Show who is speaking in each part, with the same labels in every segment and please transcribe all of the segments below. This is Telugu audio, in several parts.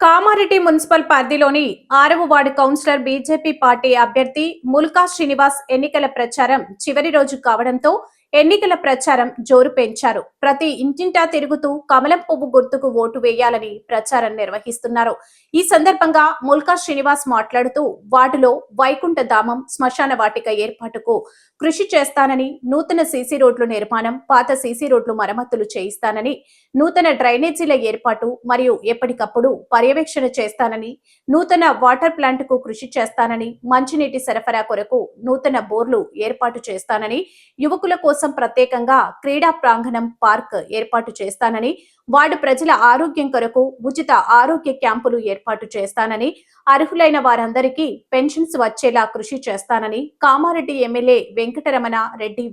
Speaker 1: కామారెడ్డి మున్సిపల్ పరిధిలోని ఆరవ వార్డు కౌన్సిలర్ బీజేపీ పార్టీ అభ్యర్థి ముల్కా శ్రీనివాస్ ఎన్నికల ప్రచారం చివరి రోజు కావడంతో ఎన్నికల ప్రచారం జోరు పెంచారు. ప్రతి ఇంటింటా తిరుగుతూ కమలం పువ్వు గుర్తుకు ఓటు వేయాలని ప్రచారం నిర్వహిస్తున్నారు. ఈ సందర్భంగా ముల్కా శ్రీనివాస్ మాట్లాడుతూ వాటిలో వైకుంఠ ధామం శ్మశాన వాటిక ఏర్పాటుకు కృషి చేస్తానని నూతన సీసీ రోడ్లు నిర్మాణం పాత సీసీ రోడ్లు మరమ్మతులు చేయిస్తానని నూతన డ్రైనేజీల ఏర్పాటు మరియు ఎప్పటికప్పుడు పర్యవేక్షణ చేస్తానని నూతన వాటర్ ప్లాంట్కు కృషి చేస్తానని మంచినీటి సరఫరా కొరకు నూతన బోర్లు ఏర్పాటు చేస్తానని యువకుల కోసం ప్రత్యేకంగా క్రీడా ప్రాంగణం పార్క్ ఏర్పాటు చేస్తానని వార్డు ప్రజల ఆరోగ్యం కొరకు ఉచిత ఆరోగ్య క్యాంపులు ఏర్పాటు చేస్తానని అర్హులైన వారందరికీ పెన్షన్స్ వచ్చేలా కృషి చేస్తానని కామారెడ్డి ఎమ్మెల్యే వెంకటరమణ రెడ్డి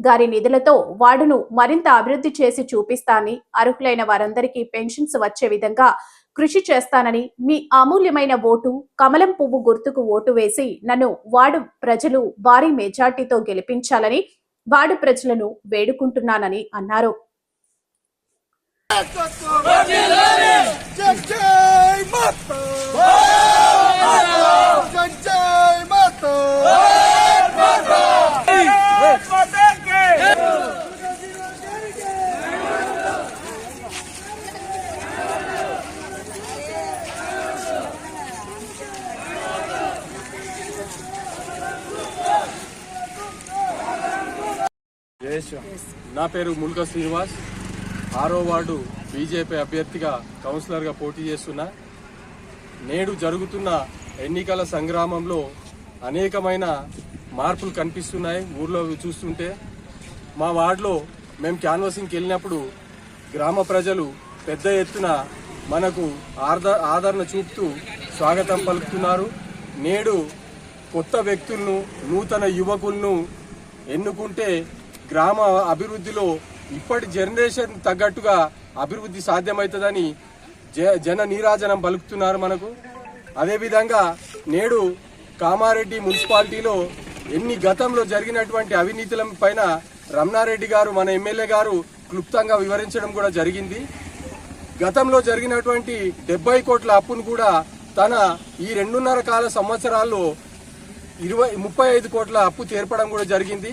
Speaker 1: గారి నిధులతో వార్డును మరింత అభివృద్ధి చేసి చూపిస్తానని అర్హులైన వారందరికీ పెన్షన్స్ వచ్చే విధంగా కృషి చేస్తానని మీ అమూల్యమైన ఓటు కమలం పువ్వు గుర్తుకు ఓటు వేసి నన్ను వార్డు ప్రజలు భారీ మెజార్టీతో గెలిపించాలని వార్డు ప్రజలను వేడుకుంటున్నానని అన్నారు.
Speaker 2: జై జై
Speaker 3: నా పేరు ముల్క శ్రీనివాస్. ఆరో వార్డు బీజేపీ అభ్యర్థిగా కౌన్సిలర్గా పోటీ చేస్తున్నా. నేడు జరుగుతున్న ఎన్నికల సంగ్రామంలో అనేకమైన మార్పులు కనిపిస్తున్నాయి ఊర్లో చూస్తుంటే. మా వార్డులో మేము క్యాన్వాసింగ్కి వెళ్ళినప్పుడు గ్రామ ప్రజలు పెద్ద ఎత్తున మనకు ఆదర ఆదరణ చూపుతూ స్వాగతం పలుకుతున్నారు. నేడు కొత్త వ్యక్తులను నూతన యువకులను ఎన్నుకుంటే గ్రామ అభివృద్ధిలో ఇప్పటి జనరేషన్ తగ్గట్టుగా అభివృద్ధి సాధ్యమవుతుందని జ జన నీరాజనం పలుకుతున్నారు మనకు. అదేవిధంగా నేడు కామారెడ్డి మున్సిపాలిటీలో ఎన్ని గతంలో జరిగినటువంటి అవినీతుల పైన రమణారెడ్డి గారు మన ఎమ్మెల్యే గారు క్లుప్తంగా వివరించడం కూడా జరిగింది. గతంలో జరిగినటువంటి డెబ్బై కోట్ల అప్పును కూడా తన ఈ రెండున్నర కాల సంవత్సరాల్లో ఇరవై ముప్పై ఐదు కోట్ల అప్పు తీర్పడం కూడా జరిగింది.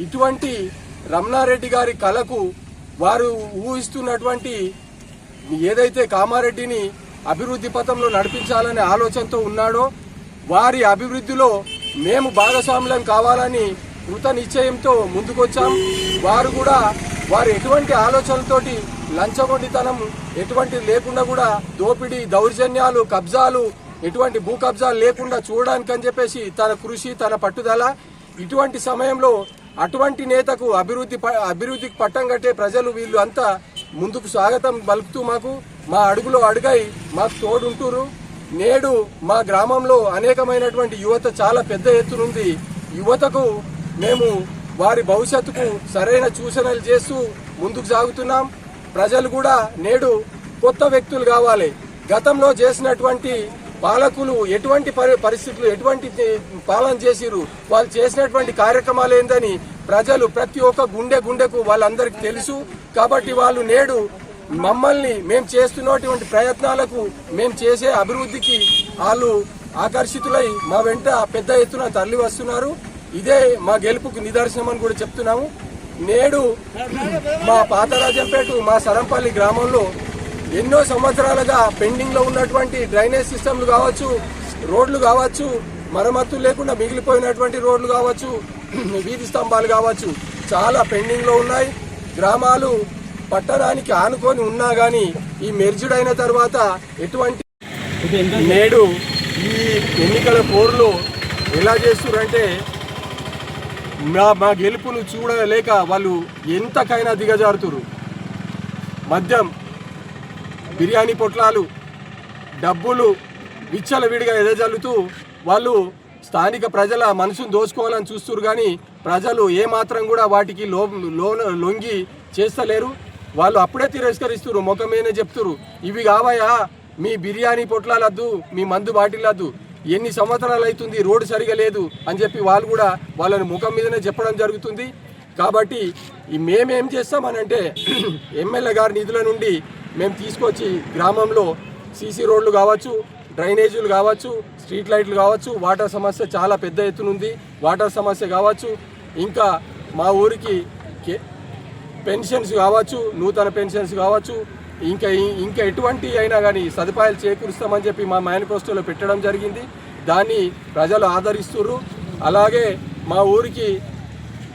Speaker 3: ఇటువంటి రమణారెడ్డి గారి కళకు వారు ఊహిస్తున్నటువంటి ఏదైతే కామారెడ్డిని అభివృద్ధి పథంలో నడిపించాలనే ఆలోచనతో ఉన్నాడో వారి అభివృద్ధిలో మేము భాగస్వాములం కావాలని కృత నిశ్చయంతో ముందుకొచ్చాం. వారు కూడా వారు ఎటువంటి ఆలోచనలతోటి లంచగొండితనం ఎటువంటి లేకుండా కూడా దోపిడీ దౌర్జన్యాలు కబ్జాలు ఎటువంటి భూ కబ్జాలు లేకుండా చూడడానికి అని చెప్పేసి తన కృషి తన పట్టుదల ఇటువంటి సమయంలో అటువంటి నేతకు అభివృద్ధి ప- అభివృద్ధికి పట్టం కట్టే ప్రజలు వీళ్ళు అంతా ముందుకు స్వాగతం పలుకుతూ మాకు మా అడుగులో అడుగై మాకు తోడుంటూరు. నేడు మా గ్రామంలో అనేకమైనటువంటి యువత చాలా పెద్ద ఎత్తునుంది యువతకు మేము వారి భవిష్యత్తుకు సరైన సూచనలు చేస్తూ ముందుకు సాగుతున్నాం. ప్రజలు కూడా నేడు కొత్త వ్యక్తులు కావాలి. గతంలో చేసినటువంటి పాలకులు ఎటువంటి పరి- పరిస్థితులు ఎటువంటి పాలన చేసిరు వాళ్ళు చేసినటువంటి కార్యక్రమాలు ఏందని ప్రజలు ప్రతి ఒక్క గుండె గుండెకు వాళ్ళందరికీ తెలుసు. కాబట్టి వాళ్ళు నేడు మమ్మల్ని మేము చేస్తున్నటువంటి ప్రయత్నాలకు మేము చేసే అభివృద్ధికి వాళ్ళు ఆకర్షితులై మా వెంట పెద్ద ఎత్తున తరలి వస్తున్నారు. ఇదే మా గెలుపుకు నిదర్శనం అని కూడా చెప్తున్నాము. నేడు మా పాతరాజంపేట మా సరంపల్లి గ్రామంలో ఎన్నో సంవత్సరాలుగా పెండింగ్లో ఉన్నటువంటి డ్రైనేజ్ సిస్టమ్లు కావచ్చు రోడ్లు కావచ్చు మరమ్మతులు లేకుండా మిగిలిపోయినటువంటి రోడ్లు కావచ్చు వీధి స్తంభాలు కావచ్చు చాలా పెండింగ్లో ఉన్నాయి. గ్రామాలు పట్టణానికి ఆనుకొని ఉన్నా గానీ ఈ మెర్జుడ్ అయిన తర్వాత ఎటువంటి నేడు ఈ ఎన్నికల పోరులో ఎలా చేస్తున్నారంటే మా మా గెలుపును చూడలేక వాళ్ళు ఎంతకైనా దిగజారుతురు మద్యం బిర్యానీ పొట్లాలు డబ్బులు విచ్చలవిడిగా ఎదజల్లుతూ వాళ్ళు స్థానిక ప్రజల మనసును దోచుకోవాలని చూస్తున్నారు కానీ ప్రజలు ఏమాత్రం కూడా వాటికి లో లోన లొంగి చేస్తలేరు. వాళ్ళు అప్పుడే తిరస్కరిస్తున్నారు ముఖమేనే మీదనే చెప్తున్నారు. ఇవి కావయా? మీ బిర్యానీ పొట్లాలద్దు మీ మందు బాటిలద్దు ఎన్ని సంవత్సరాలు అవుతుంది రోడ్డు సరిగా లేదు అని చెప్పి వాళ్ళు కూడా వాళ్ళని ముఖం మీదనే చెప్పడం జరుగుతుంది. కాబట్టి మేమేం చేస్తామనంటే ఎమ్మెల్యే గారి నిధుల నుండి మేము తీసుకొచ్చి గ్రామంలో సీసీ రోడ్లు కావచ్చు డ్రైనేజీలు కావచ్చు స్ట్రీట్ లైట్లు కావచ్చు వాటర్ సమస్య చాలా పెద్ద ఎత్తున ఉంది. వాటర్ సమస్య కావచ్చు ఇంకా మా ఊరికి పెన్షన్స్ కావచ్చు నూతన పెన్షన్స్ కావచ్చు ఇంకా ఇంకా ఎటువంటి అయినా కానీ సదుపాయాలు చేకూరుస్తామని చెప్పి మా మేనిఫెస్టోలో పెట్టడం జరిగింది. దాన్ని ప్రజలు ఆదరిస్తున్నారు అలాగే మా ఊరికి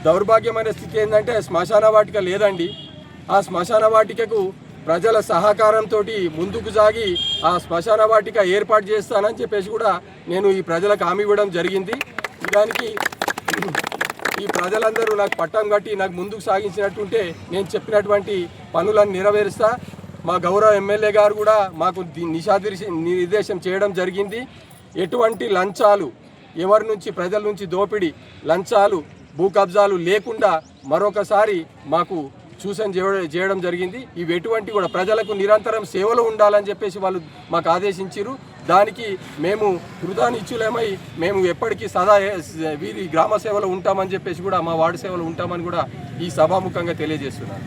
Speaker 3: దౌర్భాగ్యమైన స్థితి ఏంటంటే శ్మశాన వాటిక లేదండి. ఆ శ్మశాన వాటికకు ప్రజల సహకారంతో ముందుకు సాగి ఆ శ్మశాన వాటిక ఏర్పాటు చేస్తానని చెప్పేసి కూడా నేను ఈ ప్రజలకు హామీ ఇవ్వడం జరిగింది. దానికి ఈ ప్రజలందరూ నాకు పట్టం కట్టి నాకు ముందుకు సాగించినట్టుంటే నేను చెప్పినటువంటి పనులను నెరవేరుస్తా. మా గౌరవ ఎమ్మెల్యే గారు కూడా మాకు ది- నిషాదిర్శ నిర్దేశం చేయడం జరిగింది. ఎటువంటి లంచాలు ఎవరి నుంచి ప్రజల నుంచి దోపిడీ లంచాలు భూ కబ్జాలు లేకుండా మరొకసారి మాకు సూచన చేయడం జరిగింది. ఇవి ఎటువంటి కూడా ప్రజలకు నిరంతరం సేవలు ఉండాలని చెప్పేసి వాళ్ళు మాకు ఆదేశించారు దానికి మేము కృతానిచ్చులేమై మేము ఎప్పటికీ సదా వీరి గ్రామ సేవలో ఉంటామని చెప్పేసి కూడా మా వార్డు సేవలో ఉంటామని కూడా ఈ సభాముఖంగా తెలియజేస్తున్నాను.